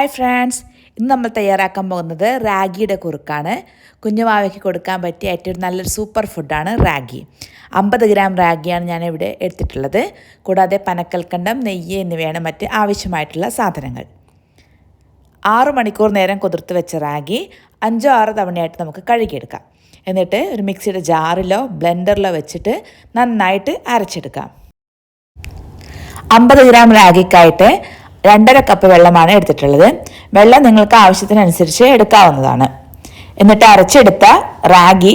Hi friends ഇന്ന് നമ്മൾ തയ്യാറാക്കാൻ പോകുന്നത് റാഗിയുടെ കുറുക്കാണ്. കുഞ്ഞുമാവയ്ക്ക് കൊടുക്കാൻ പറ്റിയ ഏറ്റവും നല്ലൊരു സൂപ്പർ ഫുഡാണ് റാഗി. അമ്പത് ഗ്രാം റാഗിയാണ് ഞാനിവിടെ എടുത്തിട്ടുള്ളത്. കൂടാതെ പനക്കൽക്കണ്ടം നെയ്യ് എന്നിവയാണ് മറ്റ് ആവശ്യമായിട്ടുള്ള സാധനങ്ങൾ. ആറു മണിക്കൂർ നേരം കുതിർത്ത് വെച്ച റാഗി അഞ്ചോ ആറോ തവണയായിട്ട് നമുക്ക് കഴുകിയെടുക്കാം. എന്നിട്ട് ഒരു മിക്സിയുടെ ജാറിലോ ബ്ലെൻഡറിലോ വെച്ചിട്ട് നന്നായിട്ട് അരച്ചെടുക്കാം. അമ്പത് ഗ്രാം റാഗിക്കായിട്ട് രണ്ടര കപ്പ് വെള്ളമാണ് എടുത്തിട്ടുള്ളത്. വെള്ളം നിങ്ങൾക്ക് ആവശ്യത്തിനനുസരിച്ച് എടുക്കാവുന്നതാണ്. എന്നിട്ട് അരച്ചെടുത്ത റാഗി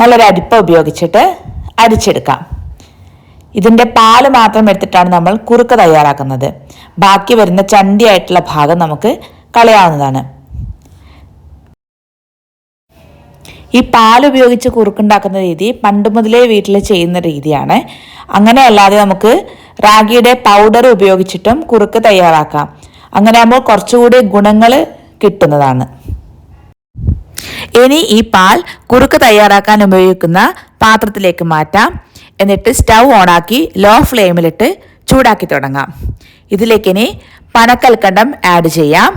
നല്ലൊരു അരിപ്പ ഉപയോഗിച്ചിട്ട് അരിച്ചെടുക്കാം. ഇതിന്റെ പാൽ മാത്രം എടുത്തിട്ടാണ് നമ്മൾ കുറുക്ക് തയ്യാറാക്കുന്നത്. ബാക്കി വരുന്ന ചണ്ടിയായിട്ടുള്ള ഭാഗം നമുക്ക് കളയാവുന്നതാണ്. ഈ പാൽ ഉപയോഗിച്ച് കുറുക്കുണ്ടാക്കുന്ന രീതി പണ്ട് മുതലേ വീട്ടിൽ ചെയ്യുന്ന രീതിയാണ്. അങ്ങനെ അല്ലാതെ നമുക്ക് റാഗിയുടെ പൗഡർ ഉപയോഗിച്ചിട്ടും കുറുക്ക് തയ്യാറാക്കാം. അങ്ങനെ ആകുമ്പോൾ കുറച്ചുകൂടി ഗുണങ്ങൾ കിട്ടുന്നതാണ്. ഇനി ഈ പാൽ കുറുക്ക് തയ്യാറാക്കാൻ ഉപയോഗിക്കുന്ന പാത്രത്തിലേക്ക് മാറ്റാം. എന്നിട്ട് സ്റ്റൗ ഓണാക്കി ലോ ഫ്ലെയിമിലിട്ട് ചൂടാക്കി തുടങ്ങാം. ഇതിലേക്ക് ഇനി പനക്കൽക്കണ്ടം ആഡ് ചെയ്യാം.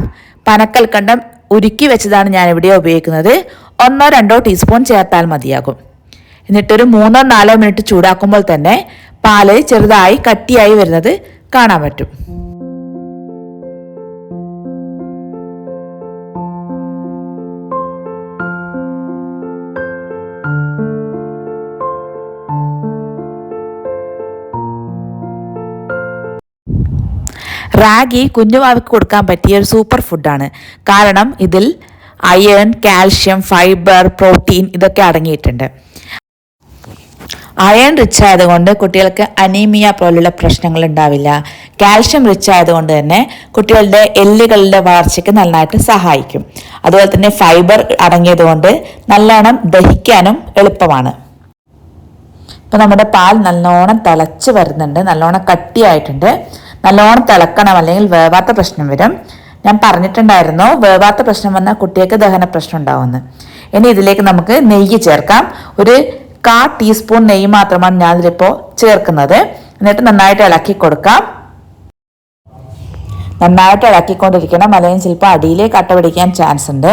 പനക്കൽക്കണ്ടം ഉരുക്കി വെച്ചതാണ് ഞാൻ ഇവിടെ ഉപയോഗിക്കുന്നത്. ഒന്നോ രണ്ടോ ടീസ്പൂൺ ചേർത്താൽ മതിയാകും. എന്നിട്ടൊരു മൂന്നോ നാലോ മിനിറ്റ് ചൂടാക്കുമ്പോൾ തന്നെ പാൽ ചെറുതായി കട്ടിയായി വരുന്നത് കാണാൻ പറ്റും. റാഗി കുഞ്ഞുവാവയ്ക്ക് കൊടുക്കാൻ പറ്റിയ ഒരു സൂപ്പർ ഫുഡാണ്. കാരണം ഇതിൽ അയൺ കാൽഷ്യം ഫൈബർ പ്രോട്ടീൻ ഇതൊക്കെ അടങ്ങിയിട്ടുണ്ട്. അയൺ റിച്ച് ആയതുകൊണ്ട് കുട്ടികൾക്ക് അനീമിയ പോലുള്ള പ്രശ്നങ്ങൾ ഉണ്ടാവില്ല. കാൽഷ്യം റിച്ച് ആയതുകൊണ്ട് തന്നെ കുട്ടികളുടെ എല്ലുകളുടെ വളർച്ചയ്ക്ക് നന്നായിട്ട് സഹായിക്കും. അതുപോലെ തന്നെ ഫൈബർ അടങ്ങിയതുകൊണ്ട് നല്ലോണം ദഹിക്കാനും എളുപ്പമാണ്. ഇപ്പം നമ്മുടെ പാൽ നല്ലോണം തിളച്ച് വരുന്നുണ്ട്. നല്ലോണം കട്ടിയായിട്ടുണ്ട്. നല്ലോണം തിളക്കണം അല്ലെങ്കിൽ വേവാത്ത പ്രശ്നം വരും. ഞാൻ പറഞ്ഞിട്ടുണ്ടായിരുന്നു വേവാത്ത പ്രശ്നം വന്നാൽ കുട്ടികൾക്ക് ദഹന പ്രശ്നം ഉണ്ടാവുമെന്ന്. ഇനി ഇതിലേക്ക് നമുക്ക് നെയ്യ് ചേർക്കാം. ഒരു കാ ടീസ്പൂൺ നെയ്യ് മാത്രമാണ് ഞാനിതിലിപ്പോൾ ചേർക്കുന്നത്. എന്നിട്ട് നന്നായിട്ട് ഇളക്കി കൊടുക്കാം. നന്നായിട്ട് ഇളക്കിക്കൊണ്ടിരിക്കണം. അല്ലെങ്കിൽ ചിലപ്പോൾ അടിയിലേക്ക് അട്ട പിടിക്കാൻ ചാൻസ് ഉണ്ട്.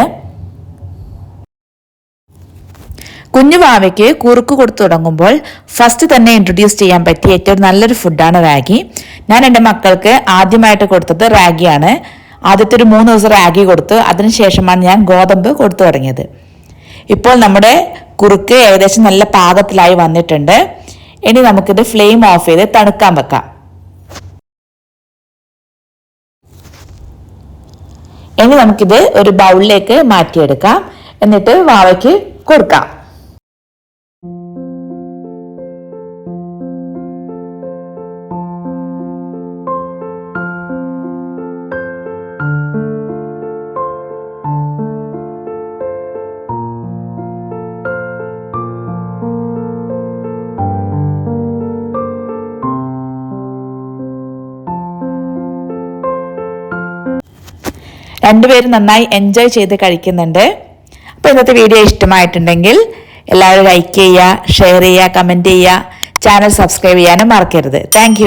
കുഞ്ഞു വാവയ്ക്ക് കുറുക്ക് കൊടുത്തു തുടങ്ങുമ്പോൾ ഫസ്റ്റ് തന്നെ ഇൻട്രൊഡ്യൂസ് ചെയ്യാൻ പറ്റിയ ഏറ്റവും നല്ലൊരു ഫുഡാണ് റാഗി. ഞാൻ എന്റെ മക്കൾക്ക് ആദ്യമായിട്ട് കൊടുത്തത് റാഗിയാണ്. ആദ്യത്തെ ഒരു മൂന്ന് ദിവസം റാഗി കൊടുത്തു അതിനുശേഷമാണ് ഞാൻ ഗോതമ്പ് കൊടുത്തു തുടങ്ങിയത്. ഇപ്പോൾ നമ്മുടെ കുറുക്ക് ഏകദേശം നല്ല പാകത്തിലായി വന്നിട്ടുണ്ട്. ഇനി നമുക്കിത് ഫ്ലെയിം ഓഫ് ചെയ്ത് തണുക്കാൻ വെക്കാം. ഇനി നമുക്കിത് ഒരു ബൗളിലേക്ക് മാറ്റിയെടുക്കാം. എന്നിട്ട് വാവയ്ക്ക് കൊടുക്കാം. രണ്ടുപേരും നന്നായി എൻജോയ് ചെയ്ത് കഴിക്കുന്നുണ്ട്. അപ്പോൾ ഇന്നത്തെ വീഡിയോ ഇഷ്ടമായിട്ടുണ്ടെങ്കിൽ എല്ലാവരും ലൈക്ക് ചെയ്യുക ഷെയർ ചെയ്യുക കമന്റ് ചെയ്യുക. ചാനൽ സബ്സ്ക്രൈബ് ചെയ്യാനും മറക്കരുത്. താങ്ക്